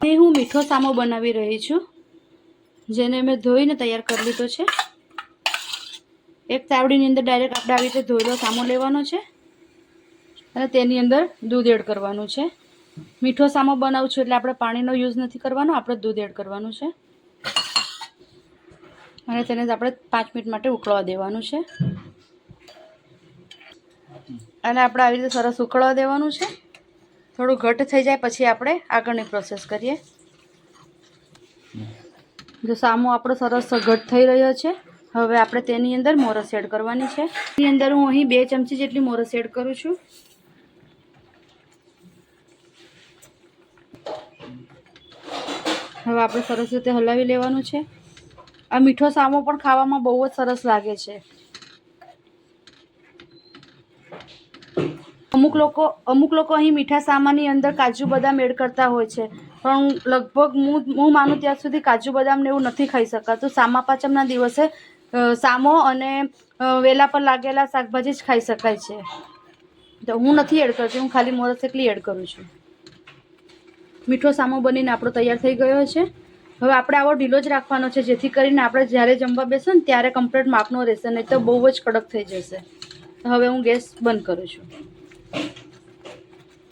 એ હું મીઠો સામો બનાવી રહી છું, જેને મેં ધોઈને તૈયાર કરી લીધો છે. એક તાવડીની અંદર ડાયરેક્ટ આપણે આવી રીતે ધોયેલો સામો લેવાનો છે અને તેની અંદર દૂધ એડ કરવાનું છે. મીઠો સામો બનાવું છું એટલે આપણે પાણીનો યુઝ નથી કરવાનો, આપણે દૂધ એડ કરવાનું છે. અને તેને આપણે પાંચ મિનિટ માટે ઉકળવા દેવાનું છે. અને આપણે આવી રીતે સરસ ઉકળવા દેવાનું છે. થોડું ઘટ થઈ જાય પછી આપણે આગળની પ્રોસેસ કરીએ. જો સામો આપણો સરસ ઘટ થઈ રહ્યો છે, હવે આપણે તેની અંદર મોરસ એડ કરવાની છે. એની અંદર હું અહીં બે ચમચી જેટલી મોરસ એડ કરું છું. હવે આપણે સરસ રીતે હલાવી લેવાનું છે. આ મીઠો સામો પણ ખાવામાં બહુ જ સરસ લાગે છે. અમુક લોકો અમુક લોકો અહીં મીઠા સામાની અંદર કાજુ બદામ એડ કરતા હોય છે. પણ લગભગ હું હું માનું ત્યાં સુધી કાજુ બદામને એવું નથી ખાઈ શકાતું. સામા પાચમના દિવસે સામો અને વેલા પર લાગેલા શાકભાજી જ ખાઈ શકાય છે. તો હું નથી એડ કરતી, હું ખાલી મોરસ એકલી એડ કરું છું. મીઠો સામો બનીને આપણો તૈયાર થઈ ગયો છે. હવે આપણે આવો ઢીલો જ રાખવાનો છે, જેથી કરીને આપણે જ્યારે જમવા બેસો ને ત્યારે કમ્પ્લીટ માપનો રહેશે, નહીં તો બહુ જ કડક થઈ જશે. હવે હું ગેસ બંધ કરું છું.